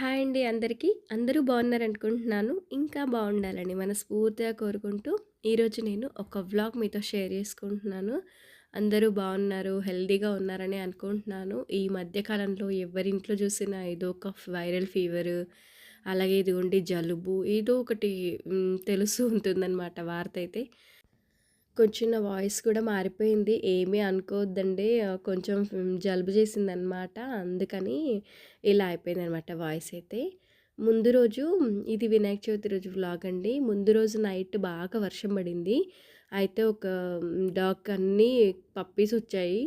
Hi అండి అందరికీ. అందరూ బాగున్నారనుకుంటున్నాను. ఇంకా బాగుండాలని మనస్ఫూర్తిగా కోరుకుంటూ, ఈరోజు నేను ఒక వ్లాగ్ మీతో షేర్ చేసుకుంటున్నాను. అందరూ బాగున్నారు, హెల్దీగా ఉన్నారని అనుకుంటున్నాను. ఈ మధ్యకాలంలో ఎవరింట్లో చూసినా ఏదో ఒక వైరల్ ఫీవరు, అలాగే ఇదిగోండి జలుబు ఏదో ఒకటి తెలుసు ఉంటుందన్నమాట వార్త అయితే. కొంచెం నా వాయిస్ కూడా మారిపోయింది. ఏమీ అనుకోవద్దండి. కొంచెం జలుబు జలుబు చేసిందనమాట. అందుకని ఇలా అయిపోయింది అనమాట వాయిస్ అయితే. ముందు రోజు ఇది వినాయక చవితి రోజు వ్లాగ్ అండి. ముందు రోజు నైట్ బాగా వర్షం పడింది. అయితే ఒక డాగ్ అన్నీ పప్పీస్ వచ్చాయి.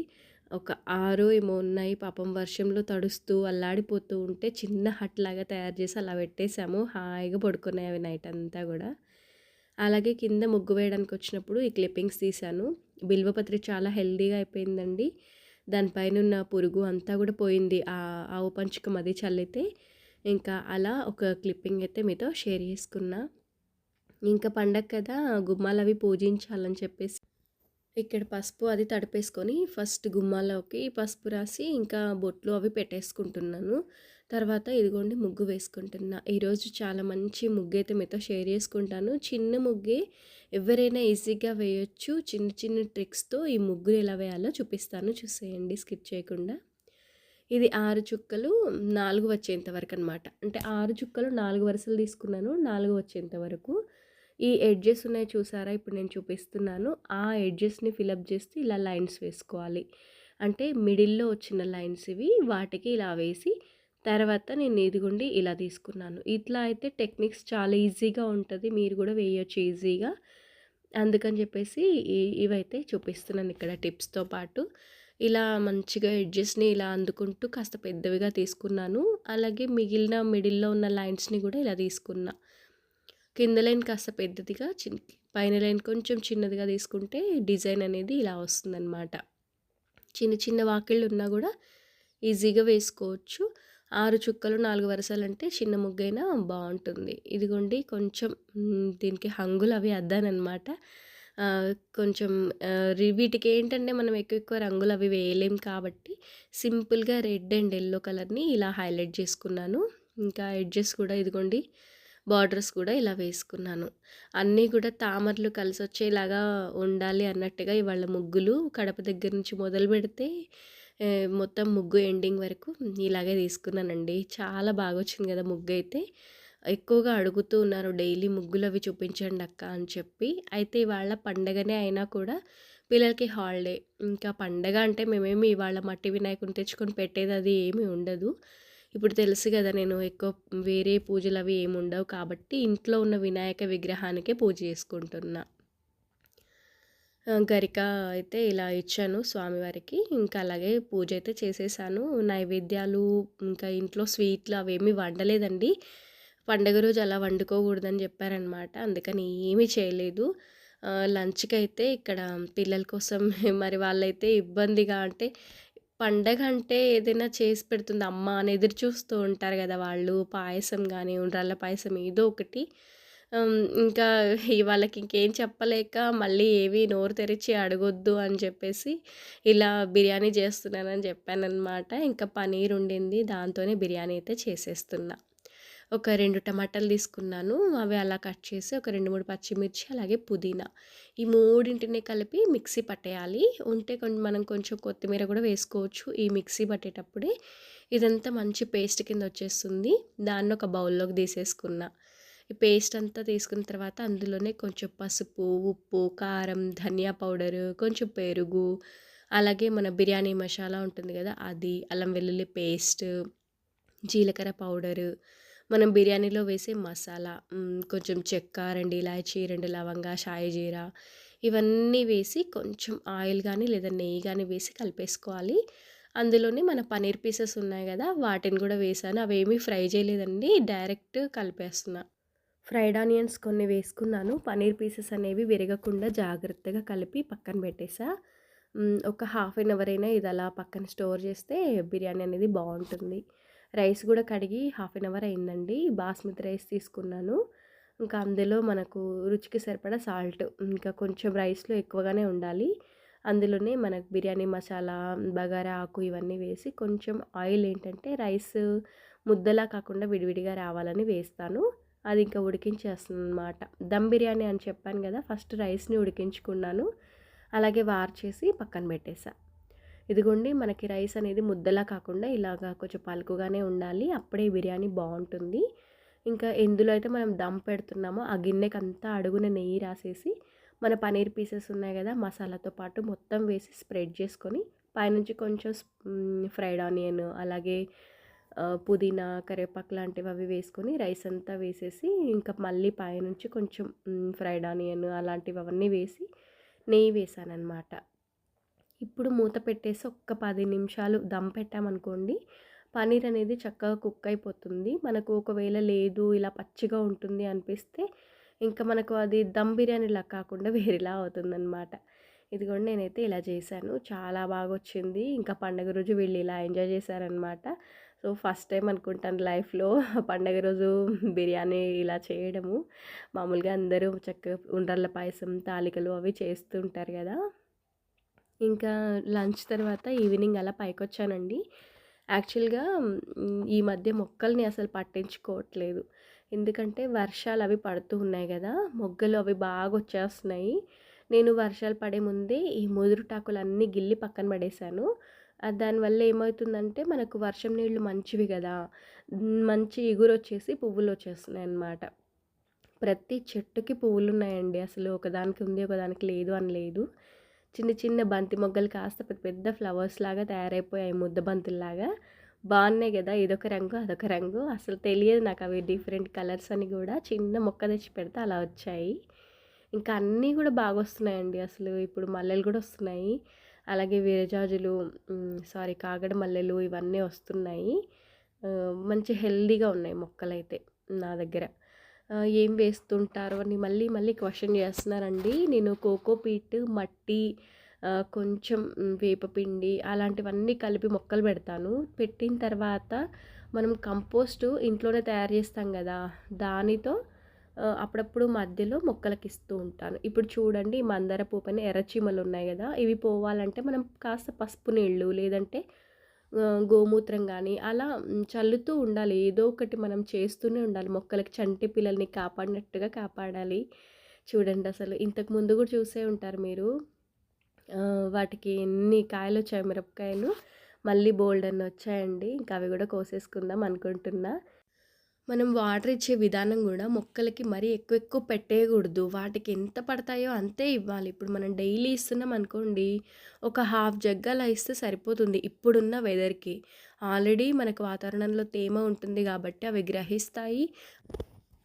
ఒక ఆరు ఏమో ఉన్నాయి. పాపం వర్షంలో తడుస్తూ, అల్లాడిపోతూ ఉంటే చిన్న హట్ లాగా తయారు చేసి అలా పెట్టేసాము. హాయిగా పడుకున్నాయి అవి నైట్ అంతా కూడా అలాగే కింద ముగ్గు వేయడానికి వచ్చినప్పుడు ఈ క్లిప్పింగ్స్ తీశాను. బిల్వపత్రి చాలా హెల్దీగా అయిపోయిందండి. దానిపైనున్న పురుగు అంతా కూడా పోయింది. ఆ ఆవు పంచకం అది చల్లితే. ఇంకా అలా ఒక క్లిప్పింగ్ అయితే మీతో షేర్ చేసుకున్నా. ఇంకా పండగ కదా! గుమ్మాలవి పూజించాలని చెప్పేసి ఇక్కడ పసుపు అది తడిపేసుకొని ఫస్ట్ గుమ్మాలోకి పసుపు రాసి ఇంకా బొట్లు అవి పెట్టేసుకుంటున్నాను. తర్వాత ఇదిగోండి ముగ్గు వేసుకుంటున్నా. ఈరోజు చాలా మంచి ముగ్గు అయితే మీతో షేర్ చేసుకుంటాను. చిన్న ముగ్గే ఎవరైనా ఈజీగా వేయొచ్చు. చిన్న చిన్న ట్రిక్స్‌తో ఈ ముగ్గులు ఎలా వేయాలో చూపిస్తాను. చూసేయండి స్కిప్ చేయకుండా. ఇది ఆరు చుక్కలు నాలుగు వచ్చేంత వరకనమాట. అంటే ఆరు చుక్కలు నాలుగు వరుసలు తీసుకున్నాను. నాలుగు వచ్చేంత వరకు. ఈ ఎడ్జెస్ ఉన్నాయి చూసారా? ఇప్పుడు నేను చూపిస్తున్నాను. ఆ ఎడ్జెస్‌ని ఫిలప్ చేస్తూ ఇలా లైన్స్ వేసుకోవాలి. అంటే మిడిల్‌లో వచ్చిన లైన్స్ ఇవి. వాటికి ఇలా వేసి తర్వాత నేను ఇదిగుండి ఇలా తీసుకున్నాను. ఇట్లా అయితే టెక్నిక్స్ చాలా ఈజీగా ఉంటుంది మీరు కూడా వేయొచ్చు ఈజీగా. అందుకని చెప్పేసి ఇ ఇవైతే చూపిస్తున్నాను ఇక్కడ టిప్స్‌తో పాటు. ఇలా మంచిగా ఎడ్జెస్‌ని ఇలా అందుకుంటూ కాస్త పెద్దవిగా తీసుకున్నాను. అలాగే మిగిలిన మిడిల్‌లో ఉన్న లైన్స్‌ని కూడా ఇలా తీసుకున్నా. కింద లైన్ కాస్త పెద్దదిగా చిన్ పైన లైన్ కొంచెం చిన్నదిగా తీసుకుంటే డిజైన్ అనేది ఇలా వస్తుందన్నమాట చిన్న చిన్న వాకిళ్ళు ఉన్నా కూడా ఈజీగా వేసుకోవచ్చు. ఆరు చుక్కలు నాలుగు వరుసలు అంటే చిన్న ముగ్గైనా బాగుంటుంది ఇదిగోండి కొంచెం దీనికి హంగులు అవి అద్దానమాట కొంచెం వీటికి ఏంటంటే మనం ఎక్కువ ఎక్కువ రంగులు అవి వేయలేం కాబట్టి సింపుల్‌గా రెడ్ అండ్ ఎల్లో కలర్‌ని ఇలా హైలైట్ చేసుకున్నాను. ఇంకా ఎడ్జెస్ కూడా ఇదిగోండి బార్డర్స్ కూడా ఇలా వేసుకున్నాను. అన్నీ కూడా తామరలు కలిసొచ్చేలాగా ఉండాలి అన్నట్టుగా ఇవాళ ముగ్గులు కడప దగ్గర నుంచి మొదలు పెడితే మొత్తం ముగ్గు ఎండింగ్ వరకు ఇలాగే తీసుకున్నానండి. చాలా బాగా వచ్చింది కదా ముగ్గు అయితే ఎక్కువగా అడుగుతూ ఉన్నారు డైలీ ముగ్గులవి చూపించండి అక్క అని చెప్పి. అయితే ఇవాళ పండగనే అయినా కూడా పిల్లలకి హాలిడే. ఇంకా పండగ అంటే మేమేమి ఇవాళ మట్టి వినాయకుని తెచ్చుకొని పెట్టేది అది ఏమీ ఉండదు. ఇప్పుడు తెలుసు కదా నేను ఎక్కువ వేరే పూజలవి ఏమి ఉండవు కాబట్టి ఇంట్లో ఉన్న వినాయక విగ్రహానికే పూజ చేసుకుంటున్నా. గరిక అయితే ఇలా ఇచ్చాను స్వామివారికి. ఇంకా అలాగే పూజ అయితే చేసేసాను. నైవేద్యాలు ఇంకా ఇంట్లో స్వీట్లు అవేమీ వండలేదండి. పండగ రోజు అలా వండుకోకూడదని చెప్పారనమాట. అందుకని ఏమీ చేయలేదు. లంచ్కి లంచ్‌కైతే ఇక్కడ పిల్లల కోసం మరి వాళ్ళైతే ఇబ్బందిగా అంటే పండగ అంటే ఏదైనా చేసి పెడుతుంది అమ్మ అని ఎదురు చూస్తూ ఉంటారు కదా వాళ్ళు. పాయసం కానీ ఉండ్రాళ్ళ పాయసం ఏదో ఒకటి. ఇంకా వాళ్ళకి ఇంకేం చెప్పలేక మళ్ళీ ఏవి నోరు తెరిచి అడగొద్దు అని చెప్పేసి ఇలా బిర్యానీ చేస్తున్నానని చెప్పానమాట ఇంకా పనీర్ ఉండింది. దాంతోనే బిర్యానీ అయితే చేసేస్తున్నా. ఒక రెండు టమాటాలు తీసుకున్నాను. అవి అలా కట్ చేసి ఒక 2, 3 పచ్చిమిర్చి అలాగే పుదీనా. ఈ మూడింటిని కలిపి మిక్సీ పట్టేయాలి. ఉంటే కొం మనం కొంచెం కొత్తిమీర కూడా వేసుకోవచ్చు. ఈ మిక్సీ పట్టేటప్పుడే ఇదంతా మంచి పేస్ట్ కింద వచ్చేస్తుంది. దాన్ని ఒక బౌల్‌లోకి తీసేసుకున్నా. ఈ పేస్ట్ అంతా తీసుకున్న తర్వాత అందులోనే కొంచెం పసుపు, ఉప్పు, కారం, ధనియా పౌడరు, కొంచెం పెరుగు, అలాగే మన బిర్యానీ మసాలా ఉంటుంది కదా అది, అల్లం వెల్లుల్లి పేస్ట్, జీలకర్ర పౌడరు, మనం బిర్యానీలో వేసే మసాలా, కొంచెం చెక్క, రెండు ఇలాచీ, రెండు లవంగా, షాయి జీరా ఇవన్నీ వేసి కొంచెం ఆయిల్ కానీ లేదా నెయ్యి కానీ వేసి కలిపేసుకోవాలి. అందులోనే మన పన్నీర్ పీసెస్ ఉన్నాయి కదా వాటిని కూడా వేసాను అవేమీ ఫ్రై చేయలేదండి. డైరెక్ట్ కలిపేస్తున్నా. ఫ్రైడ్ ఆనియన్స్ కొన్ని వేసుకున్నాను. పన్నీర్ పీసెస్ అనేవి విరగకుండా జాగ్రత్తగా కలిపి పక్కన పెట్టేసా. ఒక హాఫ్ ఎన్ అవర్ అయినా ఇది అలా పక్కన స్టోర్ చేస్తే బిర్యానీ అనేది బాగుంటుంది రైస్ కూడా కడిగి హాఫ్ ఎన్ అవర్ అయిందండి. బాస్మతి రైస్ తీసుకున్నాను. ఇంకా అందులో మనకు రుచికి సరిపడా సాల్ట్ ఇంకా కొంచెం రైస్‌లో ఎక్కువగానే ఉండాలి. అందులోనే మనకు బిర్యానీ మసాలా, బగారా ఆకు ఇవన్నీ వేసి కొంచెం ఆయిల్ ఏంటంటే రైస్ ముద్దలా కాకుండా విడివిడిగా రావాలని వేస్తాను అది ఇంకా ఉడికించేస్తుంది అనమాట దమ్ బిర్యానీ అని చెప్పాను కదా ఫస్ట్ రైస్ని ఉడికించుకున్నాను. అలాగే వార్ చేసి పక్కన పెట్టేసా. ఇదిగోండి మనకి రైస్ అనేది ముద్దలా కాకుండా ఇలాగా కొంచెం పలుకుగానే ఉండాలి. అప్పుడే బిర్యానీ బాగుంటుంది. ఇంకా ఎందులో అయితే మనం దమ్ పెడుతున్నామో. ఆ గిన్నెకి అంతా అడుగున నెయ్యి రాసేసి మన పనీర్ పీసెస్ ఉన్నాయి కదా మసాలాతో పాటు మొత్తం వేసి స్ప్రెడ్ చేసుకొని పైనుంచి కొంచెం ఫ్రైడ్ ఆనియన్ అలాగే పుదీనా కరివేపాకు లాంటివి అవి వేసుకొని రైస్ అంతా వేసేసి ఇంకా మళ్ళీ పైనుంచి కొంచెం ఫ్రైడ్ ఆనియన్ అలాంటివి అవన్నీ వేసి నెయ్యి వేసానన్నమాట. ఇప్పుడు మూత పెట్టేసి ఒక్క పది నిమిషాలు దమ్ పెట్టామనుకోండి పనీర్ అనేది చక్కగా కుక్ అయిపోతుంది. మనకు ఒకవేళ లేదు ఇలా పచ్చిగా ఉంటుంది అనిపిస్తే ఇంకా మనకు అది దమ్ బిర్యానీలా కాకుండా వేరేలా అవుతుందన్నమాట. ఇదిగోండి నేనైతే ఇలా చేశాను. చాలా బాగా వచ్చింది ఇంకా పండగ రోజు వీళ్ళు ఇలా ఎంజాయ్ చేశారనమాట సో ఫస్ట్ టైం అనుకుంటాను లైఫ్లో పండగ రోజు బిర్యానీ ఇలా చేయడము. మామూలుగా అందరూ చక్కగా ఉండ్రల్ల పాయసం తాలికలు అవి చేస్తుంటారు కదా. ఇంకా లంచ్ తర్వాత ఈవినింగ్ అలా పైకి వచ్చానండి యాక్చువల్గా ఈ మధ్య మొక్కల్ని అసలు పట్టించుకోవట్లేదు. ఎందుకంటే వర్షాలు అవి పడుతూ ఉన్నాయి కదా. మొగ్గలు అవి బాగా వచ్చేస్తున్నాయి. నేను వర్షాలు పడే ముందే ఈ ముదురుటాకులన్నీ గిల్లి పక్కన పడేశాను దానివల్ల ఏమవుతుందంటే మనకు వర్షం నీళ్ళు మంచివి కదా. మంచి ఎగురు వచ్చేసి పువ్వులు వచ్చేస్తున్నాయి అన్నమాట ప్రతి చెట్టుకి పువ్వులు ఉన్నాయండి అసలు ఒకదానికి ఉంది ఒకదానికి లేదు అని లేదు. చిన్న చిన్న బంతి మొగ్గలు కాస్త పెద్ద పెద్ద ఫ్లవర్స్ లాగా తయారైపోయాయి ముద్ద బంతుల్లాగా. బాగున్నాయి కదా ఇదొక రంగు అదొక రంగు. అసలు తెలియదు నాకు అవి డిఫరెంట్ కలర్స్ అని కూడా. చిన్న మొక్క తెచ్చి పెడితే అలా వచ్చాయి. ఇంకా అన్నీ కూడా బాగా వస్తున్నాయండి అసలు ఇప్పుడు మల్లెలు కూడా వస్తున్నాయి. అలాగే విరజాజులు సారీ కాగడ మల్లెలు ఇవన్నీ వస్తున్నాయి. మంచి హెల్దీగా ఉన్నాయి మొక్కలైతే నా దగ్గర. ఏం వేస్తుంటారు అని మళ్ళీ మళ్ళీ క్వశ్చన్ చేస్తున్నారండి. నేను కోకో పీట్ మట్టి కొంచెం వేపపిండి అలాంటివన్నీ కలిపి మొక్కలు పెడతాను. పెట్టిన తర్వాత మనం కంపోస్టు ఇంట్లోనే తయారు చేస్తాం కదా దానితో అప్పుడప్పుడు మధ్యలో మొక్కలకి ఇస్తూ ఉంటాను. ఇప్పుడు చూడండి మందార పువ్వు పైన ఎర్రచీమలు ఉన్నాయి కదా ఇవి పోవాలంటే మనం కాస్త పసుపు నీళ్ళు లేదంటే గోమూత్రం కానీ అలా చల్లుతూ ఉండాలి. ఏదో ఒకటి మనం చేస్తూనే ఉండాలి. మొక్కలకి చంటి పిల్లల్ని కాపాడినట్టుగా కాపాడాలి. చూడండి అసలు ఇంతకు ముందు కూడా చూసే ఉంటారు మీరు. వాటికి ఎన్ని కాయలు వచ్చాయి? మిరపకాయలు మళ్ళీ బోల్డ్ వచ్చాయండి. ఇంకా అవి కూడా కోసేసుకుందాం అనుకుంటున్నా. మనం వాటర్ ఇచ్చే విధానం కూడా మొక్కలకి మరీ ఎక్కువ ఎక్కువ పెట్టేయకూడదు. వాటికి ఎంత పడతాయో అంతే ఇవ్వాలి. ఇప్పుడు మనం డైలీ ఇస్తున్నాం అనుకోండి ఒక హాఫ్ జగ్ అలా ఇస్తే సరిపోతుంది ఇప్పుడున్న వెదర్కి. ఆల్రెడీ మనకు వాతావరణంలో తేమ ఉంటుంది కాబట్టి అవి గ్రహిస్తాయి.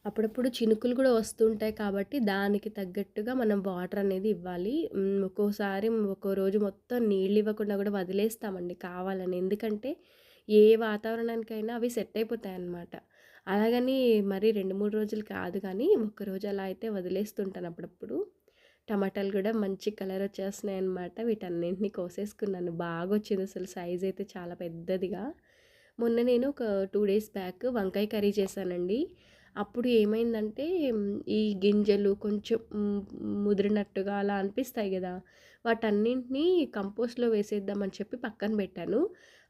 అప్పుడప్పుడు చినుకులు కూడా వస్తుంటాయి కాబట్టి దానికి తగ్గట్టుగా మనం వాటర్ అనేది ఇవ్వాలి. ఒక్కోసారి ఒక్కో రోజు మొత్తం నీళ్ళు ఇవ్వకుండా కూడా వదిలేస్తామండి కావాలని. ఎందుకంటే ఏ వాతావరణానికైనా అవి సెట్ అయిపోతాయి అన్నమాట అలాగని మరి రెండు మూడు రోజులు కాదు కానీ ఒక్కరోజు అలా అయితే వదిలేస్తుంటాను అప్పుడప్పుడు. టమాటాలు కూడా మంచి కలర్ వచ్చేస్తున్నాయి అనమాట వీటన్నింటినీ కోసేసుకున్నాను. బాగా వచ్చింది అసలు సైజ్ అయితే చాలా పెద్దదిగా. మొన్న నేను ఒక టూ డేస్ బ్యాక్ వంకాయ కర్రీ చేశానండి. అప్పుడు ఏమైందంటే ఈ గింజలు కొంచెం ముదిరినట్టుగా అలా అనిపిస్తాయి కదా. వాటన్నింటినీ కంపోస్ట్లో వేసేద్దామని చెప్పి పక్కన పెట్టాను.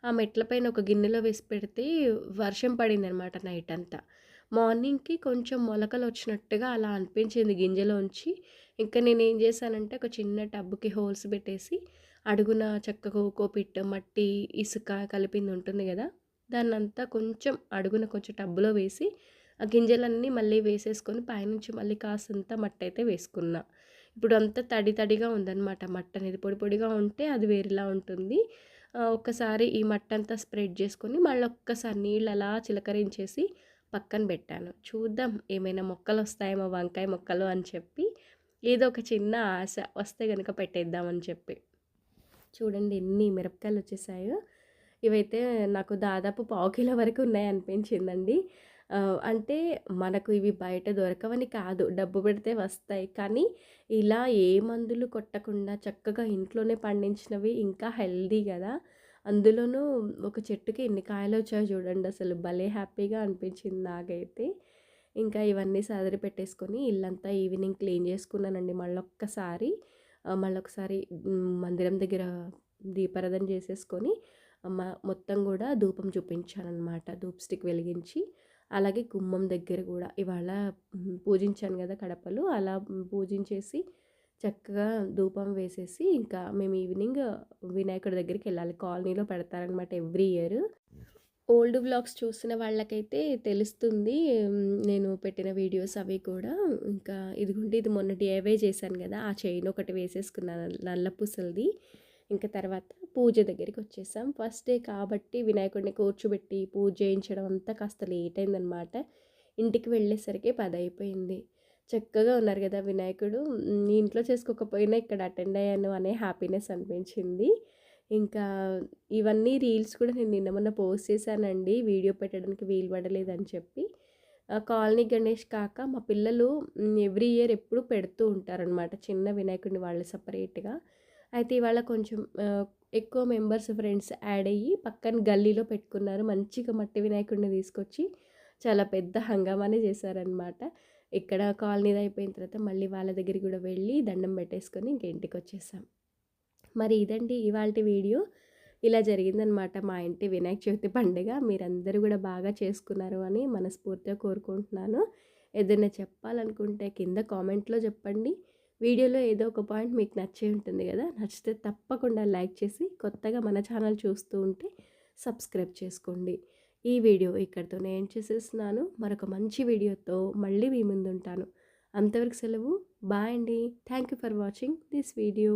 ఆ మెట్లపైన ఒక గిన్నెలో వేసి పెడితే వర్షం పడింది అనమాట నైట్ అంతా. మార్నింగ్కి కొంచెం మొలకలు వచ్చినట్టుగా అలా అనిపించింది గింజలోంచి ఇంకా నేను ఏం చేశానంటే ఒక చిన్న టబ్బుకి హోల్స్ పెట్టేసి అడుగున చక్కగా కోకోపిట్ మట్టి ఇసుక కలిపింది ఉంటుంది కదా. దాన్ని అంతా కొంచెం అడుగున కొంచెం టబ్బులో వేసి ఆ గింజలన్నీ మళ్ళీ వేసేసుకొని పైనుంచి మళ్ళీ కాసంత మట్టి అయితే వేసుకున్నా. ఇప్పుడు అంతా తడి తడిగా ఉందన్నమాట మట్టి అనేది పొడి పొడిగా ఉంటే అది వేరేలా ఉంటుంది. ఒక్కసారి ఈ మట్టంతా అంతా స్ప్రెడ్ చేసుకొని మళ్ళీ ఒక్కసారి నీళ్ళు అలా చిలకరించేసి పక్కన పెట్టాను. చూద్దాం ఏమైనా మొక్కలు వస్తాయేమో వంకాయ మొక్కలు అని చెప్పి ఏదో ఒక చిన్న ఆశ వస్తే కనుక పెట్టేద్దామని చెప్పి. చూడండి ఎన్ని మిరపకాయలు వచ్చేసాయో. ఇవైతే నాకు దాదాపు పావు కిలో వరకు ఉన్నాయి అనిపించిందండి అంటే మనకు ఇవి బయట దొరకవని కాదు. డబ్బు పెడితే వస్తాయి. కానీ ఇలా ఏ మందులు కొట్టకుండా చక్కగా ఇంట్లోనే పండించినవి ఇంకా హెల్దీ కదా. అందులోనూ ఒక చెట్టుకి ఎన్ని కాయలు వచ్చాయో చూడండి. అసలు భలే హ్యాపీగా అనిపించింది నాకైతే. ఇంకా ఇవన్నీ సదరి పెట్టేసుకొని ఇల్లంతా ఈవినింగ్ క్లీన్ చేసుకున్నానండి. మళ్ళొక్కసారి మళ్ళొకసారి మందిరం దగ్గర దీపారాధన చేసేసుకొని మొత్తం కూడా ధూపం చూపించాననమాట ధూప్ స్టిక్ వెలిగించి అలాగే గుమ్మం దగ్గర కూడా ఇవాళ పూజించాను కదా కడపలు అలా పూజించేసి చక్కగా ధూపం వేసేసి ఇంకా మేము ఈవినింగ్ వినాయకుడి దగ్గరికి వెళ్ళాలి. కాలనీలో పెడతారనమాట ఎవ్రీ ఇయర్. ఓల్డ్ బ్లాగ్స్ చూసిన వాళ్ళకైతే తెలుస్తుంది నేను పెట్టిన వీడియోస్ అవి కూడా. ఇంకా ఇదిగుంటే ఇది మొన్న డిఐవై చేశాను కదా ఆ చైన్ ఒకటి వేసేసుకున్నాను నల్ల పూసలది. ఇంకా తర్వాత పూజ దగ్గరికి వచ్చేసాం ఫస్ట్ డే కాబట్టి వినాయకుడిని కూర్చోబెట్టి పూజ చేయించడం అంతా కాస్త లేట్ అయిందనమాట ఇంటికి వెళ్ళేసరికి పది అయిపోయింది. చక్కగా ఉన్నారు కదా వినాయకుడు. ఇంట్లో చేసుకోకపోయినా ఇక్కడ అటెండ్ అయ్యాను అనే హ్యాపీనెస్ అనిపించింది. ఇంకా ఇవన్నీ రీల్స్ కూడా నేను నిన్న మొన్న పోస్ట్ చేశానండి. వీడియో పెట్టడానికి వీలు పడలేదని చెప్పి. ఆ, కాలనీ గణేష్ కాక మా పిల్లలు ఎవ్రీ ఇయర్ ఎప్పుడు పెడుతూ ఉంటారనమాట చిన్న వినాయకుడిని వాళ్ళు సపరేట్గా. అయితే ఇవాళ కొంచెం ఎక్కువ మెంబర్స్ ఫ్రెండ్స్ యాడ్ అయ్యి పక్కన గల్లీలో పెట్టుకున్నారు. మంచిగా మట్టి వినాయకుడిని తీసుకొచ్చి చాలా పెద్ద హంగామానే చేశారనమాట ఇక్కడ కాలనీది అయిపోయిన తర్వాత మళ్ళీ వాళ్ళ దగ్గరికి కూడా వెళ్ళి దండం పెట్టేసుకొని ఇంక ఇంటికి వచ్చేసాం. మరి ఇదండి ఇవాళ వీడియో. ఇలా జరిగిందనమాట మా ఇంటి వినాయక చవితి పండుగ. మీరందరూ కూడా బాగా చేసుకున్నారు అని మనస్ఫూర్తిగా కోరుకుంటున్నాను. ఏదైనా చెప్పాలనుకుంటే కింద కామెంట్లో చెప్పండి. వీడియోలో ఏదో ఒక పాయింట్ మీకు నచ్చే ఉంటుంది కదా నచ్చితే తప్పకుండా లైక్ చేసి కొత్తగా మన ఛానల్ చూస్తూ ఉంటే సబ్స్క్రైబ్ చేసుకోండి. ఈ వీడియో ఇక్కడితో నేను చేసేస్తున్నాను. మరొక మంచి వీడియోతో మళ్ళీ మీ ముందు ఉంటాను అంతవరకు సెలవు. బాయ్ అండి. Thank you for watching this video.